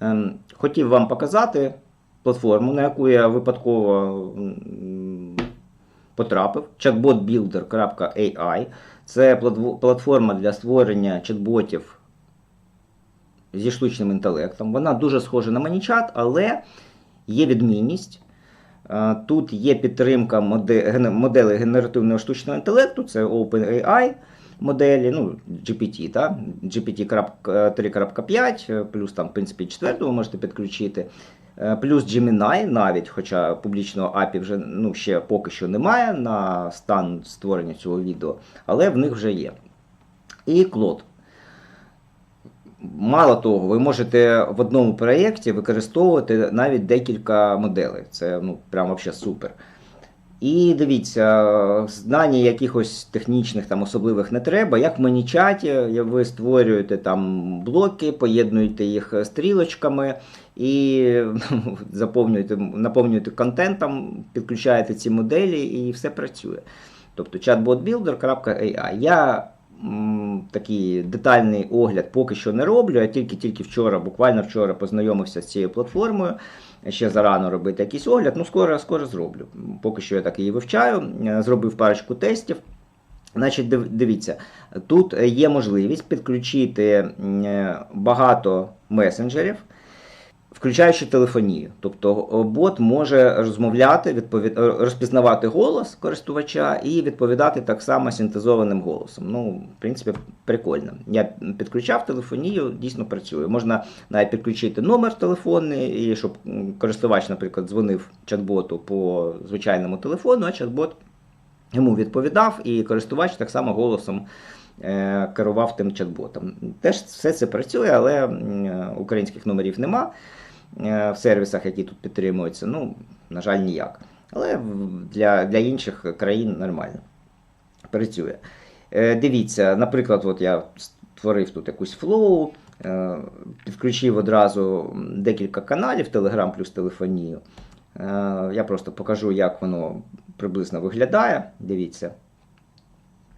Ем, Хотів вам показати платформу, на яку я випадково потрапив. chatbotbuilder.ai. Це платформа для створення чат-ботів зі штучним інтелектом. Вона дуже схожа на ManyChat, але є відмінність. Е, Тут є підтримка моде- ген- моделей генеративного штучного інтелекту, це OpenAI моделі, ну, GPT, та? GPT 3.5, плюс там, в принципі, 4 ви можете підключити. Е, Плюс Gemini навіть, хоча публічного API вже ну, ще поки що немає на стан створення цього відео, але в них вже є. І Claude. Мало того, ви можете в одному проєкті використовувати навіть декілька моделей. Це ну, прям взагалі супер. І дивіться, знання якихось технічних там особливих не треба. Як в ManyChat, ви створюєте там блоки, поєднуєте їх стрілочками і заповнюєте, наповнюєте контентом, підключаєте ці моделі і все працює. Тобто chatbotbuilder.ai. Я м, такий детальний огляд поки що не роблю. Я тільки-тільки вчора, буквально вчора познайомився з цією платформою. Ще зарано робити якийсь огляд. Ну, скоро, скоро зроблю. Поки що я так її вивчаю. Е, Зробив парочку тестів. Значить, див- дивіться, тут є можливість підключити е, багато месенджерів, включаючи телефонію. Тобто бот може розмовляти, відповід... розпізнавати голос користувача і відповідати так само синтезованим голосом. Ну, в принципі, прикольно. Я підключав телефонію, дійсно працює. Можна навіть підключити номер телефонний, і щоб користувач, наприклад, дзвонив чат-боту по звичайному телефону, а чат-бот йому відповідав, і користувач так само голосом керував тим чат-ботом. Теж все це працює, але е, українських номерів нема е, в сервісах, які тут підтримуються. Ну, на жаль, ніяк. Але для, для інших країн нормально працює. Е, Дивіться, наприклад, от я створив тут якусь флоу, е, підключив одразу декілька каналів, Telegram плюс телефонію. Е, Я просто покажу, як воно приблизно виглядає. Дивіться.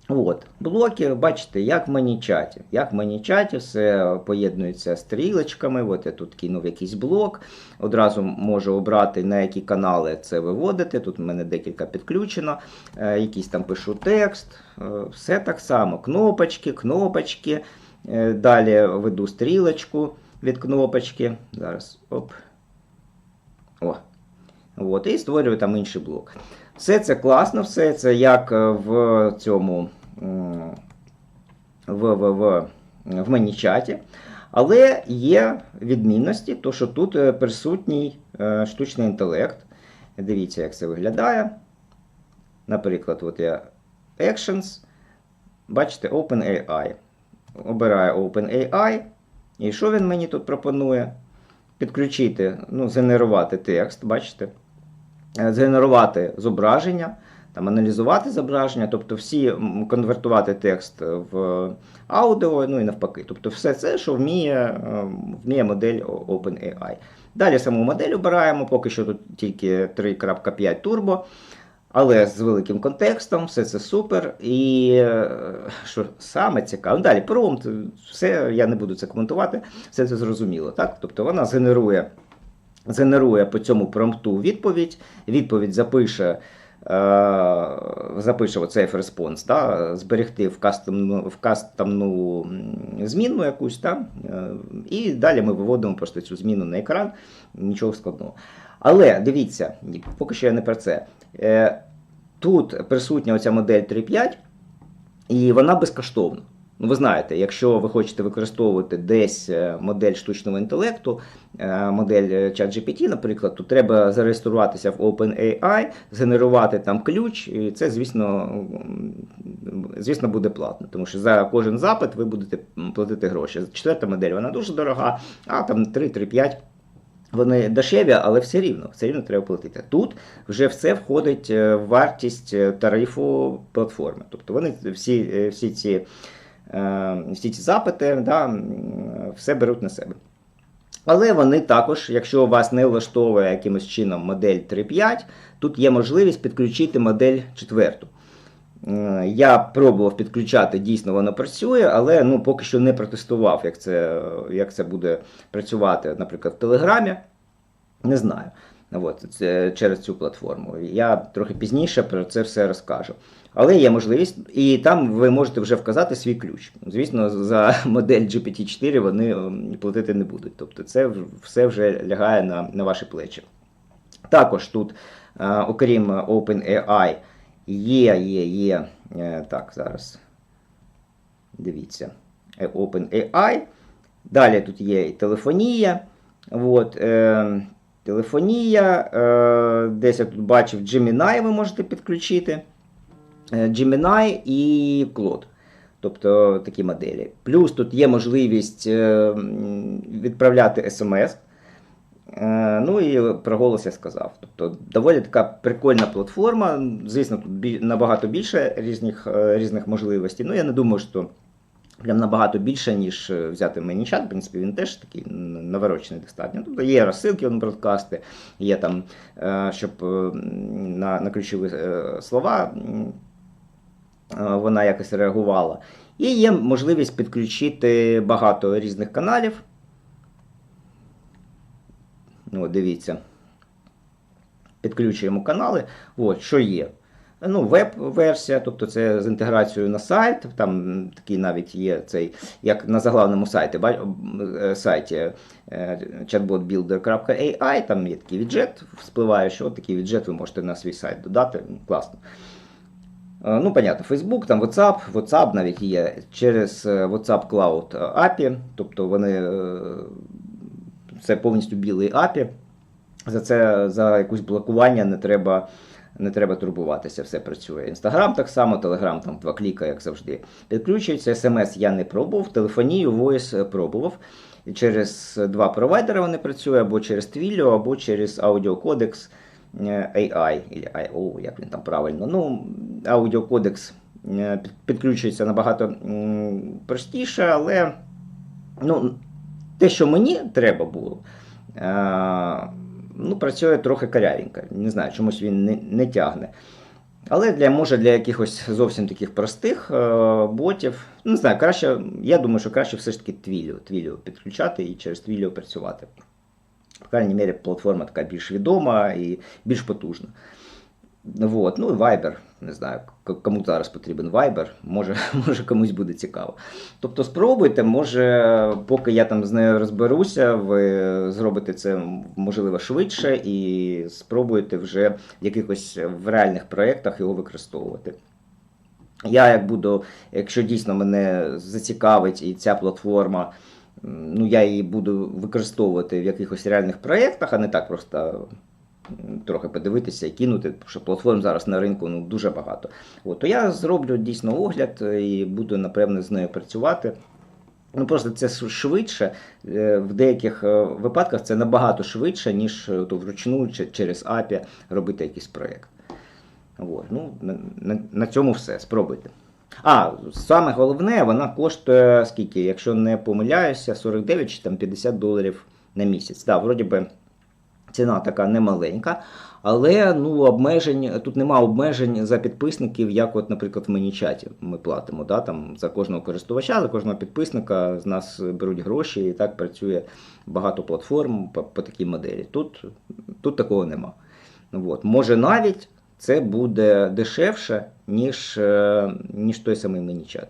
От, блоки, бачите, як манічаті. Як манічаті все поєднується стрілочками. От я тут кинув якийсь блок. Одразу можу обрати, на які канали це виводити. Тут в мене декілька підключено. Е, якийсь там пишу текст. Е, все так само. Кнопочки, кнопочки. Е, далі веду стрілочку від кнопочки. Зараз. Оп. О. От, і створюю там інший блок. Все це класно, все це як е, в цьому в, в, в, в манічаті. Але є відмінності, то що тут е, присутній е, штучний інтелект. Дивіться, як це виглядає. Наприклад, от я Actions. Бачите, OpenAI. Обираю OpenAI. І що він мені тут пропонує? Підключити, ну, згенерувати текст, бачите? Е, згенерувати зображення, там, аналізувати зображення, тобто всі конвертувати текст в аудіо, ну і навпаки. Тобто все це, що вміє, е, вміє модель OpenAI. Далі саму модель обираємо, поки що тут тільки 3.5 Turbo. Але з великим контекстом, все це супер. І е, що саме цікаво, далі промпт, все, я не буду це коментувати, все це зрозуміло. Так? Тобто вона згенерує згенерує по цьому промпту відповідь. Відповідь запише. е, Запише safe response, да, зберегти в кастомну, в кастомну змінну якусь, да, е, і далі ми виводимо просто цю зміну на екран, нічого складного. Але дивіться, поки що я не про це. Е, Тут присутня оця модель 3.5, і вона безкоштовна. Ну, ви знаєте, якщо ви хочете використовувати десь е, модель штучного інтелекту, е, модель е, ChatGPT, наприклад, то треба зареєструватися в OpenAI, згенерувати там ключ, і це, звісно, звісно, буде платно, тому що за кожен запит ви будете платити гроші. Четверта модель вона дуже дорога, а там 3-3-5 вони дешеві, але все рівно, все рівно треба платити. Тут вже все входить в вартість тарифу платформи. Тобто вони всі, всі, ці, всі ці запити да, все беруть на себе. Але вони також, якщо вас не влаштовує якимось чином модель 3.5, тут є можливість підключити модель 4. Е, Я пробував підключати, дійсно воно працює, але ну, поки що не протестував, як це, як це буде працювати, наприклад, в Телеграмі. Не знаю. От, це через цю платформу. Я трохи пізніше про це все розкажу. Але є можливість, і там ви можете вже вказати свій ключ. Звісно, за модель GPT-4 вони платити не будуть. Тобто це все вже лягає на, на ваші плечі. Також тут, е, окрім OpenAI, є, є, є. е, Так, зараз. Дивіться. е, OpenAI. Далі тут є і телефонія. От, е, телефонія. Е, десь я тут бачив Gemini ви можете підключити. Е, Gemini і Claude. Тобто такі моделі. Плюс тут є можливість е, відправляти смс. Е, Ну і про голос я сказав. Тобто доволі така прикольна платформа. Звісно, тут набагато більше різних, різних можливостей. Ну, я не думаю, що прям набагато більше, ніж взяти мені чат. В принципі, він теж такий наворочений достатньо. Тобто є розсилки на бродкасти, є там, щоб на, на ключові слова вона якось реагувала. І є можливість підключити багато різних каналів. Ну, дивіться. Підключуємо канали. От, що є? Ну, веб-версія, тобто це з інтеграцією на сайт. Там такий навіть є цей, як на заглавному сайті, е, сайті е, chatbotbuilder.ai, там є такий віджет, вспливає, що от такий віджет ви можете на свій сайт додати. Класно. Е, Ну, понятно, Facebook, там WhatsApp, WhatsApp навіть є через е, WhatsApp Cloud API, тобто вони це повністю білий API. За це за якусь блокування не треба, не треба турбуватися, все працює. Інстаграм так само, Телеграм там два кліка, як завжди. Підключується. СМС я не пробував, телефонію, Voice е, пробував. Через два провайдери вони працюють, або через Twilio, або через аудіокодекс AI, або IO, як він там правильно. Ну, аудіокодекс е, підключується набагато простіше, але ну, те, що мені треба було, е, ну, працює трохи карявенько. Не знаю, чомусь він не, не тягне. Але для, може для якихось зовсім таких простих е, ботів, ну, не знаю, краще, я думаю, що краще все ж таки Twilio, Twilio підключати і через Twilio працювати. По крайній мірі, платформа така більш відома і більш потужна. Вот. Ну і Viber, не знаю, кому зараз потрібен Viber, може, може комусь буде цікаво. Тобто спробуйте, може, поки я там з нею розберуся, ви зробите це можливо швидше і спробуєте вже в якихось в реальних проєктах його використовувати. Я як буду, якщо дійсно мене зацікавить і ця платформа, ну я її буду використовувати в якихось реальних проєктах, а не так просто трохи подивитися і кинути, що платформ зараз на ринку ну, дуже багато. От, то я зроблю дійсно огляд і буду, напевне, з нею працювати. Ну просто це швидше. е, В деяких е, випадках це набагато швидше, ніж е, то вручну чи через API робити якийсь проєкт. От, ну, на, на цьому все. Спробуйте. А, саме головне, вона коштує скільки, якщо не помиляюся, 49 чи там 50 доларів на місяць. Так, вроді би ціна така немаленька, але ну, обмежень, тут нема обмежень за підписників, як, от, наприклад, в ManyChat ми платимо. Да? Там, за кожного користувача, за кожного підписника з нас беруть гроші, і так працює багато платформ по, по такій моделі. Тут, тут такого нема. От. Може навіть це буде дешевше, ніж, е, ніж той самий ManyChat.